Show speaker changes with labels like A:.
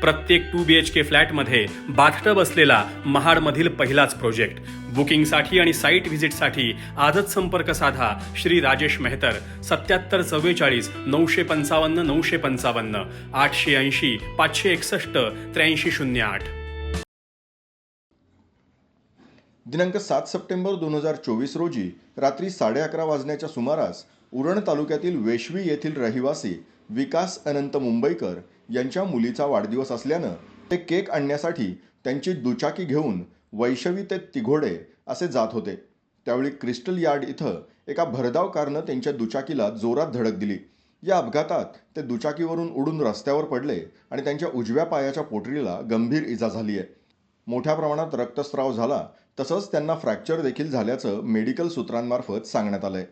A: प्रत्येक to B H के फ्लॅटमध्ये bathtub असलेला महाडमधील पहिलाच प्रोजेक्ट. बुकिंगसाठी आणि साईट व्हिजिटसाठी आजच संपर्क साधा श्री राजेश मेहतर. सत्याहत्तर चव्वेचाळीस नऊशे पंचावन्न नऊशे पंचावन्न आठशे ऐंशी पाचशे एकसष्ट त्र्याऐंशी शून्य आठ.
B: दिनांक सात सप्टेंबर दोन हजार चोवीस रोजी रात्री साडे अकरा वाजण्याच्या सुमारास उरण तालुक्यातील वेशवी येथील रहिवासी विकास अनंत मुंबईकर यांच्या मुलीचा वाढदिवस असल्यानं ते केक आणण्यासाठी त्यांची दुचाकी घेऊन वैशवी ते तिघोडे असे जात होते. त्यावेळी क्रिस्टल यार्ड इथं एका भरधाव कारनं त्यांच्या दुचाकीला जोरात धडक दिली. या अपघातात ते दुचाकीवरून उडून रस्त्यावर पडले आणि त्यांच्या उजव्या पायाच्या पोटरीला गंभीर इजा झाली आहे. मोठ्या प्रमाणात रक्तस्राव झाला तसंच त्यांना फ्रॅक्चर देखील झाल्याचं मेडिकल सूत्रांमार्फत सांगण्यात आलंय.